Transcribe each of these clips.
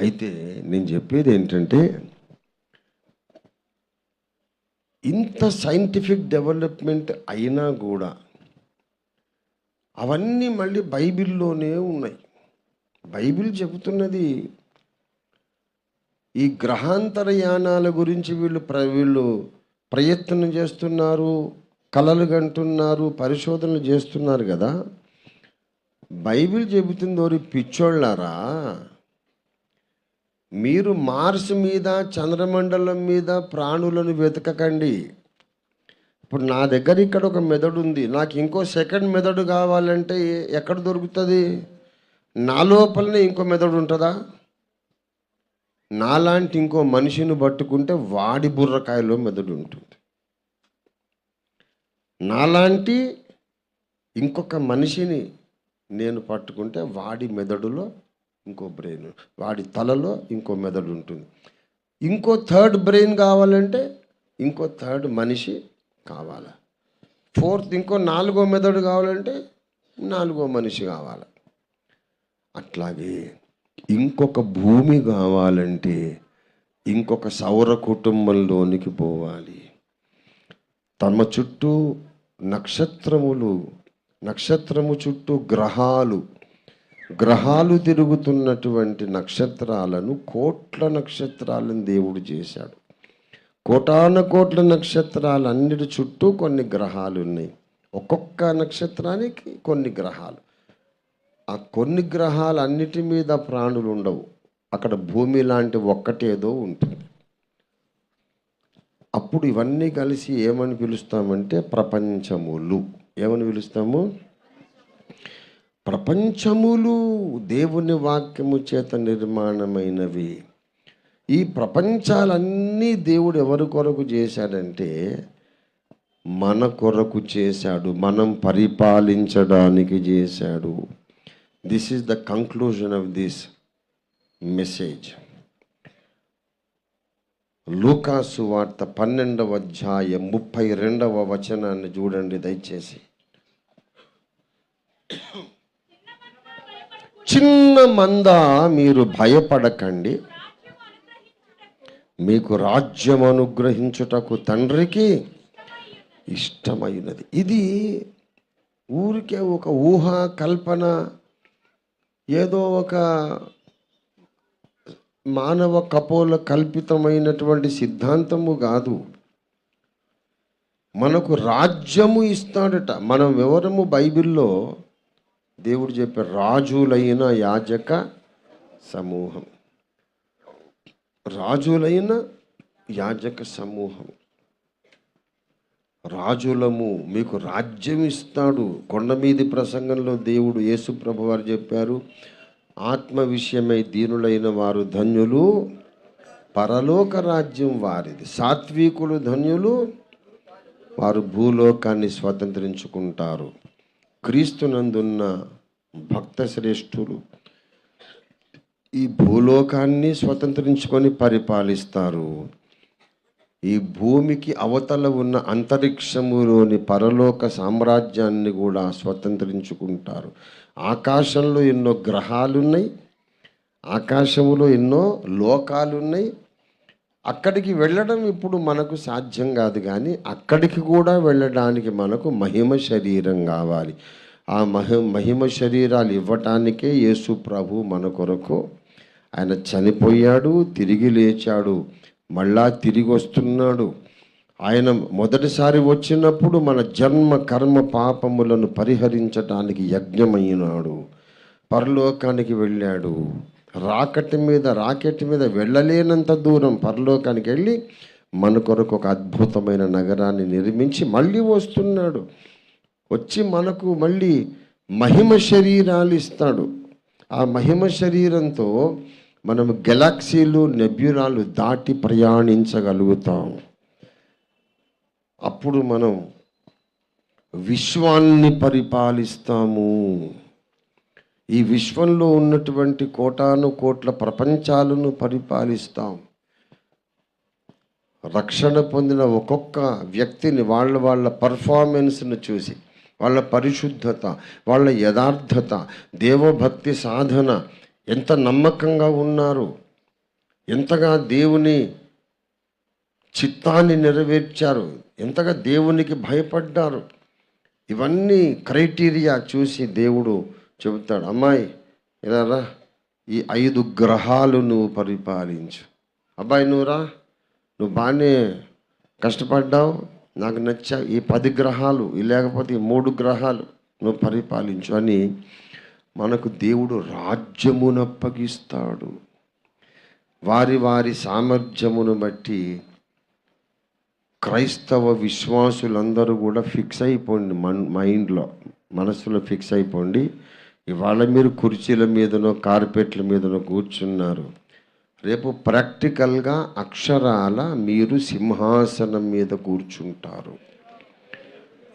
అయితే నేను చెప్పేది ఏంటంటే ఇంత సైంటిఫిక్ డెవలప్మెంట్ అయినా కూడా అవన్నీ మళ్ళీ బైబిల్లోనే ఉన్నాయి. బైబిల్ చెబుతున్నది ఈ గ్రహాంతర యానాల గురించి వీళ్ళు ప్ర వీళ్ళు ప్రయత్నం చేస్తున్నారు కలలు కంటున్నారు పరిశోధనలు చేస్తున్నారు కదా. బైబిల్ చెబుతుంది పిచ్చోళ్ళారా? మీరు మార్స్ మీద చంద్రమండలం మీద ప్రాణులను వెతకకండి. ఇప్పుడు నా దగ్గర ఇక్కడ ఒక మెదడు ఉంది. నాకు ఇంకో సెకండ్ మెదడు కావాలంటే ఎక్కడ దొరుకుతుంది? నా లోపలనే ఇంకో మెదడు ఉంటుందా? నాలాంటి ఇంకో మనిషిని పట్టుకుంటే వాడి బుర్రకాయలో మెదడు ఉంటుంది. నాలాంటి ఇంకొక మనిషిని నేను పట్టుకుంటే వాడి మెదడులో ఇంకో బ్రెయిన్ వాడి తలలో ఇంకో మెదడు ఉంటుంది. ఇంకో థర్డ్ బ్రెయిన్ కావాలంటే ఇంకో థర్డ్ మనిషి కావాలి? ఫోర్త్ ఇంకో నాలుగో మెదడు కావాలంటే నాలుగో మనిషి కావాలి? అట్లాగే ఇంకొక భూమి కావాలంటే ఇంకొక సౌర కుటుంబంలోనికి పోవాలి. తమ చుట్టూ నక్షత్రములు నక్షత్రము చుట్టూ గ్రహాలు గ్రహాలు తిరుగుతున్నటువంటి నక్షత్రాలను కోట్ల నక్షత్రాలను దేవుడు చేశాడు. కోటాన కోట్ల నక్షత్రాలన్నిటి చుట్టూ కొన్ని గ్రహాలు ఉన్నాయి. ఒక్కొక్క నక్షత్రానికి కొన్ని గ్రహాలు. ఆ కొన్ని గ్రహాలు అన్నిటి మీద ప్రాణులు ఉండవు. అక్కడ భూమి లాంటి ఒక్కటేదో ఉంటుంది. అప్పుడు ఇవన్నీ కలిసి ఏమని పిలుస్తామంటే ప్రపంచములు. ఏమని పిలుస్తాము? ప్రపంచములు దేవుని వాక్యము చేత నిర్మాణమైనవి. ఈ ప్రపంచాలన్నీ దేవుడు ఎవరి కొరకు చేశాడంటే మన కొరకు చేశాడు. మనం పరిపాలించడానికి చేశాడు. This is the conclusion of this message లూకాసు వార్త పన్నెండవ అధ్యాయం ముప్పై రెండవ వచనాన్ని చూడండి దయచేసి. చిన్న మంద మీరు భయపడకండి. మీకు రాజ్యం అనుగ్రహించుటకు తండ్రికి ఇష్టమైనది. ఇది ఊరికే ఒక ఊహ కల్పన ఏదో ఒక మానవ కపోల కల్పితమైనటువంటి సిద్ధాంతము కాదు. మనకు రాజ్యము ఇస్తాడట. మనం వివరము బైబిల్లో దేవుడు చెప్పే రాజులైన యాజక సమూహం. రాజులైన యాజక సమూహం. రాజులము మీకు రాజ్యం ఇస్తాడు. కొండ మీది ప్రసంగంలో దేవుడు యేసు వారు చెప్పారు ఆత్మ విషయమై దీనులైన వారు ధన్యులు పరలోక రాజ్యం వారిది. సాత్వికులు ధన్యులు వారు భూలోకాన్ని స్వతంత్రించుకుంటారు. క్రీస్తునందున్న భక్త శ్రేష్ఠులు ఈ భూలోకాన్ని స్వతంత్రించుకొని పరిపాలిస్తారు. ఈ భూమికి అవతల ఉన్న అంతరిక్షములోని పరలోక సామ్రాజ్యాన్ని కూడా స్వతంత్రించుకుంటారు. ఆకాశంలో ఎన్నో గ్రహాలు ఉన్నాయి ఆకాశంలో ఎన్నో లోకాలున్నాయి అక్కడికి వెళ్ళడం ఇప్పుడు మనకు సాధ్యం కాదు కానీ అక్కడికి కూడా వెళ్ళడానికి మనకు మహిమ శరీరం కావాలి. ఆ మహి మహిమ శరీరాలు ఇవ్వటానికే యేసు ప్రభు మన కొరకు ఆయన చనిపోయాడు తిరిగి లేచాడు మళ్ళా తిరిగి వస్తున్నాడు. ఆయన మొదటిసారి వచ్చినప్పుడు మన జన్మ కర్మ పాపములను పరిహరించడానికి యజ్ఞమైనాడు పరలోకానికి వెళ్ళాడు. రాకెట్ మీద రాకెట్ మీద వెళ్ళలేనంత దూరం పరలోకానికి వెళ్ళి మన కొరకు ఒక అద్భుతమైన నగరాన్ని నిర్మించి మళ్ళీ వస్తున్నాడు. వచ్చి మనకు మళ్ళీ మహిమ శరీరాలు ఇస్తాడు. ఆ మహిమ శరీరంతో మనం గెలాక్సీలు నెబ్యురాలు దాటి ప్రయాణించగలుగుతాం. అప్పుడు మనం విశ్వాన్ని పరిపాలిస్తాము. ఈ విశ్వంలో ఉన్నటువంటి కోటాను కోట్ల ప్రపంచాలను పరిపాలిస్తాం. రక్షణ పొందిన ఒక్కొక్క వ్యక్తిని వాళ్ళ వాళ్ళ పర్ఫార్మెన్స్ను చూసి వాళ్ళ పరిశుద్ధత వాళ్ళ యథార్థత దేవభక్తి సాధన ఎంత నమ్మకంగా ఉన్నారు ఎంతగా దేవుని చిత్తాన్ని నెరవేర్చారు ఎంతగా దేవునికి భయపడ్డారు. ఇవన్నీ క్రైటీరియా చూసి దేవుడు చెబుతాడు అమ్మాయి ఇలా రా. ఈ ఐదు గ్రహాలు నువ్వు పరిపాలించు. అబ్బాయి నువ్వు రా. నువ్వు బాగానే కష్టపడ్డావు. నాకు నచ్చావు ఈ పది గ్రహాలు లేకపోతే ఈ మూడు గ్రహాలు నువ్వు పరిపాలించు అని మనకు దేవుడు రాజ్యమునప్పగిస్తాడు. వారి వారి సామర్థ్యమును బట్టి క్రైస్తవ విశ్వాసులందరూ కూడా ఫిక్స్ అయిపోండి మన్ మైండ్లో మనసులో ఫిక్స్ అయిపోండి. ఇవాళ మీరు కుర్చీల మీదనో కార్పెట్ల మీదనో కూర్చున్నారు. రేపు ప్రాక్టికల్గా అక్షరాల మీరు సింహాసనం మీద కూర్చుంటారు.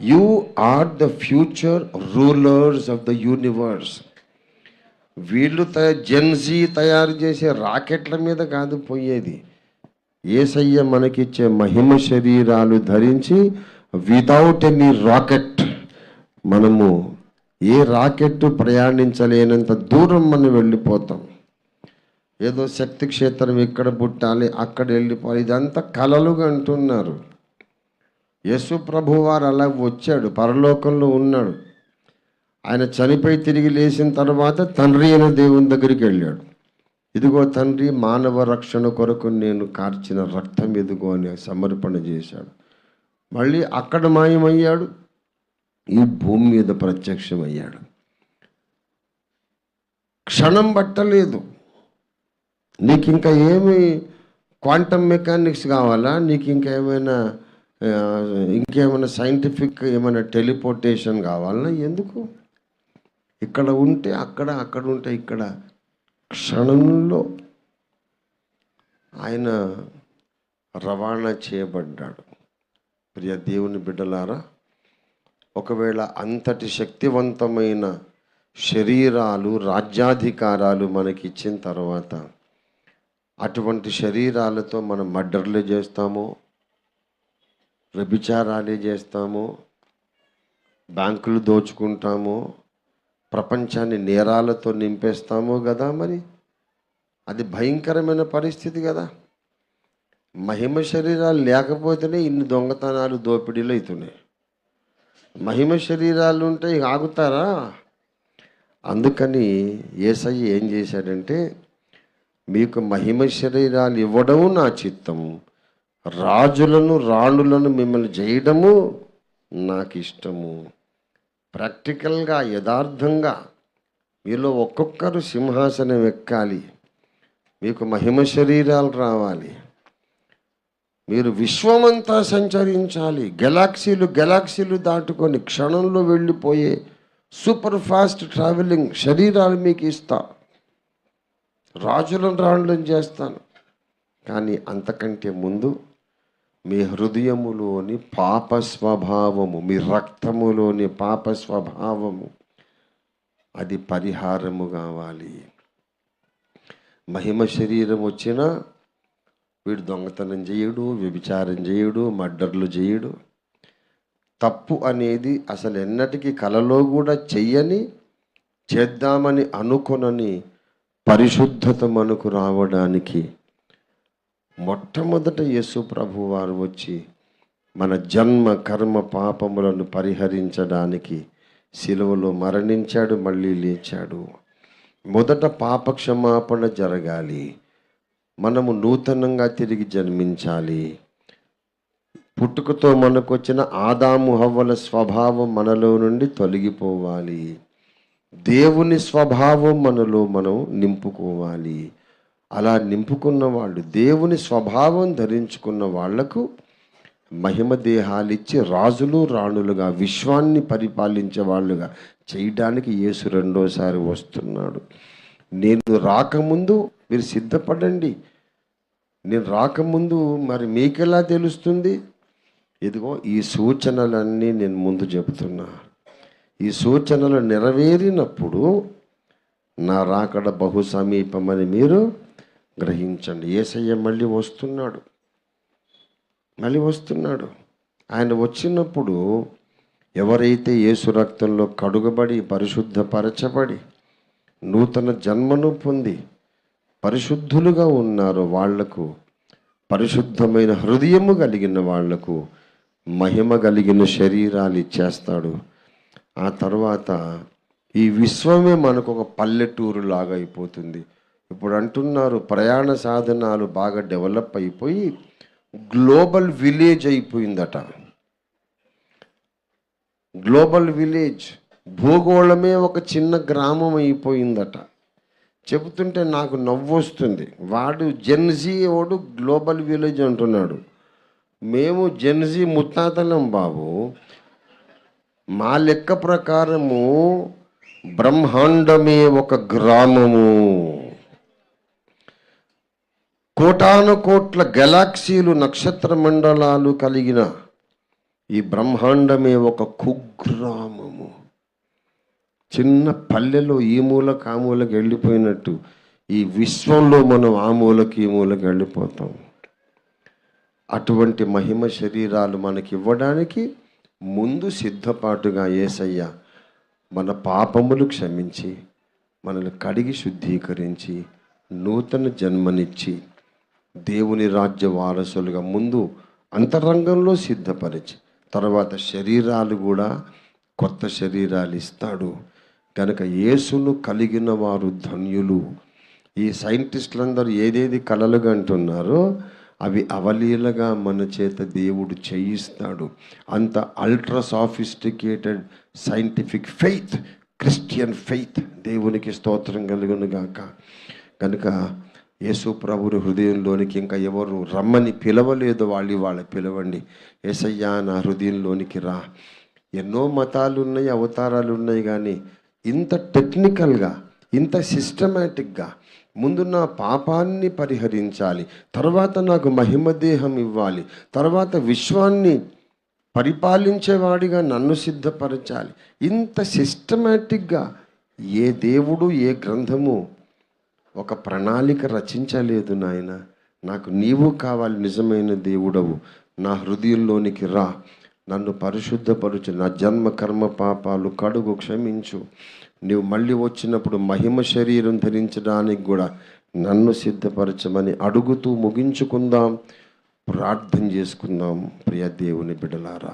You are the future rulers of the universe. వీళ్ళు తయ జెన్జీ తయారు చేసే రాకెట్ల మీద కాదు పోయేది. ఏసయ్య మనకిచ్చే మహిమ శరీరాలు ధరించి వితౌట్ ఎనీ రాకెట్ మనము ఏ రాకెట్ ప్రయాణించలేనంత దూరం మనం వెళ్ళిపోతాం. ఏదో శక్తి క్షేత్రం ఇక్కడ పుట్టాలి అక్కడ వెళ్ళిపోవాలి ఇదంతా కలలుగా అంటున్నారు. యశు ప్రభు వారు అలా వచ్చాడు పరలోకంలో ఉన్నాడు. ఆయన చనిపోయి తిరిగి లేచిన తర్వాత తండ్రి అయిన దేవుని దగ్గరికి వెళ్ళాడు. ఇదిగో తండ్రి మానవ రక్షణ కొరకు నేను కార్చిన రక్తం ఎదుగో అని సమర్పణ చేశాడు. మళ్ళీ అక్కడ మాయమయ్యాడు. ఈ భూమి మీద ప్రత్యక్షమయ్యాడు. క్షణం పట్టలేదు. నీకు ఇంకా ఏమి క్వాంటమ్ మెకానిక్స్ కావాలా? నీకు ఇంకా ఏమైనా ఇంకేమైనా సైంటిఫిక్ ఏమైనా టెలిపోర్టేషన్ కావాలా? ఎందుకు? ఇక్కడ ఉంటే అక్కడ అక్కడ ఉంటే ఇక్కడ క్షణంలో ఆయన రవాణా చేయబడ్డాడు. ప్రియ దేవుని బిడ్డలారా ఒకవేళ అంతటి శక్తివంతమైన శరీరాలు రాజ్యాధికారాలు మనకి ఇచ్చిన తర్వాత అటువంటి శరీరాలతో మనం మర్డర్లు చేస్తాము వ్యభిచారాలే చేస్తాము బ్యాంకులు దోచుకుంటాము ప్రపంచాన్ని నేరాలతో నింపేస్తాము కదా మరి? అది భయంకరమైన పరిస్థితి కదా. మహిమ శరీరాలు లేకపోతేనే ఇన్ని దొంగతనాలు దోపిడీలు అవుతున్నాయి. మహిమ శరీరాలు ఉంటే ఆగుతారా? అందుకని ఏసయ్య ఏం చేశాడంటే మీకు మహిమ శరీరాలు ఇవ్వడం నా చిత్తము రాజులను రాణులను మిమ్మల్ని చేయడము నాకు ఇష్టము ప్రాక్టికల్గా యథార్థంగా మీలో ఒక్కొక్కరు సింహాసనం ఎక్కాలి మీకు మహిమ శరీరాలు రావాలి. మీరు విశ్వమంతా సంచరించాలి. గెలాక్సీలు గెలాక్సీలు దాటుకొని క్షణంలో వెళ్ళిపోయే సూపర్ ఫాస్ట్ ట్రావెలింగ్ శరీరాలు మీకు ఇస్తా. రాజులను రాళ్ళని చేస్తాను. కానీ అంతకంటే ముందు మీ హృదయములోని పాప స్వభావము మీ రక్తములోని పాప స్వభావము అది పరిహారము కావాలి. మహిమ శరీరం వచ్చినా వీడు దొంగతనం చేయడు వ్యభిచారం చేయడు మర్డర్లు చేయడు. తప్పు అనేది అసలు ఎన్నటికీ కలలో కూడా చెయ్యని చేద్దామని అనుకొనని పరిశుద్ధత మనకు రావడానికి మొట్టమొదట యేసు ప్రభు వారు వచ్చి మన జన్మ కర్మ పాపములను పరిహరించడానికి శిలువలో మరణించాడు మళ్ళీ లేచాడు. మొదట పాపక్షమాపణ జరగాలి. మనము నూతనంగా తిరిగి జన్మించాలి. పుట్టుకతో మనకొచ్చిన ఆదాము హవ్వల స్వభావం మనలో నుండి తొలగిపోవాలి. దేవుని స్వభావం మనలో మనం నింపుకోవాలి. అలా నింపుకున్న వాళ్ళు దేవుని స్వభావం ధరించుకున్న వాళ్ళకు మహిమ దేహాలిచ్చి రాజులు రాణులుగా విశ్వాన్ని పరిపాలించే వాళ్ళుగా చేయడానికి యేసు రెండోసారి వస్తున్నాడు. నేను రాకముందు మీరు సిద్ధపడండి. నేను రాకముందు మరి మీకెలా తెలుస్తుంది? ఇదిగో ఈ సూచనలన్నీ నేను ముందు చెబుతున్నా. ఈ సూచనలు నెరవేరినప్పుడు నా రాకడ బహు సమీపమని మీరు గ్రహించండి. ఏసయ్య మళ్ళీ వస్తున్నాడు. మళ్ళీ వస్తున్నాడు. ఆయన వచ్చినప్పుడు ఎవరైతే యేసు రక్తంలో కడుగబడి పరిశుద్ధపరచబడి నూతన జన్మను పొంది పరిశుద్ధులుగా ఉన్నారు వాళ్ళకు పరిశుద్ధమైన హృదయము కలిగిన వాళ్ళకు మహిమ కలిగిన శరీరాలు ఇచ్చేస్తాడు. ఆ తర్వాత ఈ విశ్వమే మనకు ఒక పల్లెటూరు లాగా అయిపోతుంది. ఇప్పుడు అంటున్నారు ప్రయాణ సాధనాలు బాగా డెవలప్ అయిపోయి గ్లోబల్ విలేజ్ అయిపోయిందట. గ్లోబల్ విలేజ్ భూగోళమే ఒక చిన్న గ్రామం అయిపోయిందట. చెబుతుంటే నాకు నవ్వు వస్తుంది. వాడు జెన్జీ వాడు గ్లోబల్ విలేజ్ అంటున్నాడు. మేము జెన్జీ ముత్తాతలం బాబు. మా లెక్క ప్రకారము బ్రహ్మాండమే ఒక గ్రామము. కోటాను కోట్ల గెలాక్సీలు నక్షత్ర మండలాలు కలిగిన ఈ బ్రహ్మాండమే ఒక కుగ్రామము. చిన్న పల్లెలో ఈ మూలకు ఆ మూలకు వెళ్ళిపోయినట్టు ఈ విశ్వంలో మనం ఆ మూలకి ఈ మూలకి వెళ్ళిపోతాం. అటువంటి మహిమ శరీరాలు మనకి ఇవ్వడానికి ముందు సిద్ధపాటుగా ఏసయ్య మన పాపములు క్షమించి మనల్ని కడిగి శుద్ధీకరించి నూతన జన్మనిచ్చి దేవుని రాజ్య వారసులుగా ముందు అంతరంగంలో సిద్ధపరిచి తర్వాత శరీరాలు కూడా కొత్త శరీరాలు ఇస్తాడు. కనుక యేసును కలిగిన వారు ధన్యులు. ఈ సైంటిస్టులందరూ ఏదేది కలలుగా అంటున్నారో అవి అవలీలగా మన చేత దేవుడు చేయిస్తాడు. అంత ultra sophisticated scientific faith Christian faith దేవునికి స్తోత్రం కలుగును గాక. కనుక యేసు ప్రభుని హృదయంలోనికి ఇంకా ఎవరు రమ్మని పిలవలేదు వాళ్ళు వాళ్ళ పిలవండి. ఏసయ్యా నా హృదయంలోనికి రా. ఎన్నో మతాలు ఉన్నాయి అవతారాలు ఉన్నాయి కానీ ఇంత టెక్నికల్గా ఇంత సిస్టమేటిక్గా ముందు నా పాపాన్ని పరిహరించాలి. తర్వాత నాకు మహిమ దేహం ఇవ్వాలి. తర్వాత విశ్వాన్ని పరిపాలించేవాడిగా నన్ను సిద్ధపరచాలి. ఇంత సిస్టమేటిక్గా ఏ దేవుడు ఏ గ్రంథము ఒక ప్రణాళిక రచించలేదు నాయన. నాకు నీవు కావాలి నిజమైన దేవుడవు. నా హృదయంలోనికి రా. నన్ను పరిశుద్ధపరచు నా జన్మ కర్మ పాపాలు కడుగు క్షమించు. నీవు మళ్ళీ వచ్చినప్పుడు మహిమ శరీరం ధరించడానికి కూడా నన్ను సిద్ధపరచమని అడుగుతూ ముగించుకుందాం. ప్రార్థన చేసుకుందాం ప్రియ దేవుని బిడలారా.